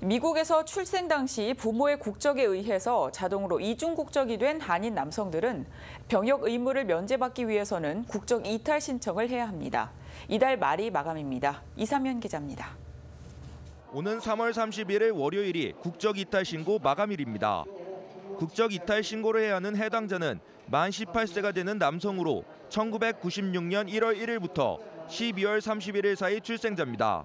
미국에서 출생 당시 부모의 국적에 의해서 자동으로 이중 국적이 된 한인 남성들은 병역 의무를 면제받기 위해서는 국적 이탈 신청을 해야 합니다. 이달 말이 마감입니다. 이사면 기자입니다. 오는 3월 31일 월요일이 국적 이탈 신고 마감일입니다. 국적 이탈 신고를 해야 하는 해당자는 만 18세가 되는 남성으로 1996년 1월 1일부터 12월 31일 사이 출생자입니다.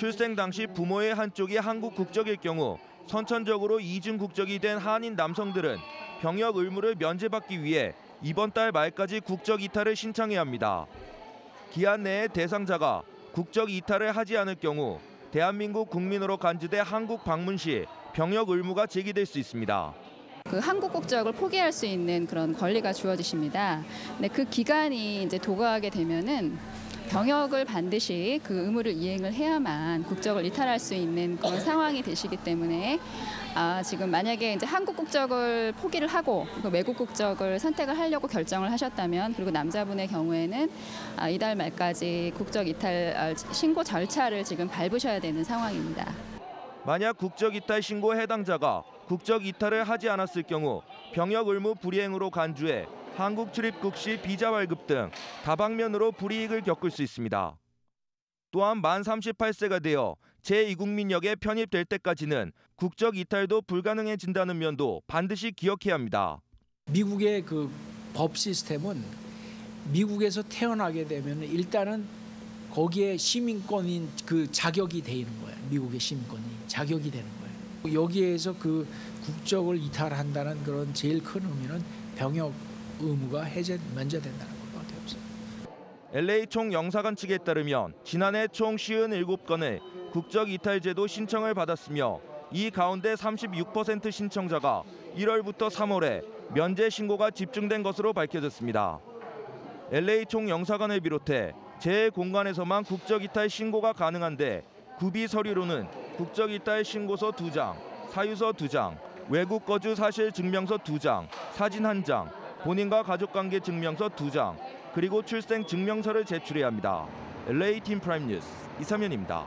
출생 당시 부모의 한쪽이 한국 국적일 경우 선천적으로 이중 국적이 된 한인 남성들은 병역 의무를 면제받기 위해 이번 달 말까지 국적 이탈을 신청해야 합니다. 기한 내에 대상자가 국적 이탈을 하지 않을 경우 대한민국 국민으로 간주돼 한국 방문 시 병역 의무가 제기될 수 있습니다. 그 한국 국적을 포기할 수 있는 그런 권리가 주어지십니다. 근데 그 기간이 이제 도과하게 되면은 병역을 반드시 그 의무를 이행을 해야만 국적을 이탈할 수 있는 그런 상황이 되시기 때문에 아, 지금 만약에 이제 한국 국적을 포기를 하고 그 외국 국적을 선택을 하려고 결정을 하셨다면 그리고 남자분의 경우에는 아, 이달 말까지 국적 이탈 아, 신고 절차를 지금 밟으셔야 되는 상황입니다. 만약 국적 이탈 신고 해당자가 국적 이탈을 하지 않았을 경우 병역 의무 불이행으로 간주해 한국 출입국 시 비자 발급 등 다방면으로 불이익을 겪을 수 있습니다. 또한 만 38세가 되어 제2국민역에 편입될 때까지는 국적 이탈도 불가능해진다는 면도 반드시 기억해야 합니다. 미국의 그 법 시스템은 미국에서 태어나게 되면 일단은 거기에 시민권인 그 자격이 돼 있는 거예요. 미국의 시민권이 자격이 되는 거예요. 여기에서 그 국적을 이탈한다는 그런 제일 큰 의미는 병역 의무가 해제 면제된다는 없어요. LA 총 영사관 측에 따르면 지난해 총 57건의 국적 이탈 제도 신청을 받았으며 이 가운데 36% 신청자가 1월부터 3월에 면제 신고가 집중된 것으로 밝혀졌습니다. LA 총 영사관을 비롯해 제 공간에서만 국적 이탈 신고가 가능한데 구비 서류로는 국적 이탈 신고서 2장, 사유서 2장, 외국 거주 사실 증명서 2장, 사진 1장, 본인과 가족 관계 증명서 2장, 그리고 출생 증명서를 제출해야 합니다. LA 팀 프라임 뉴스 이사면입니다.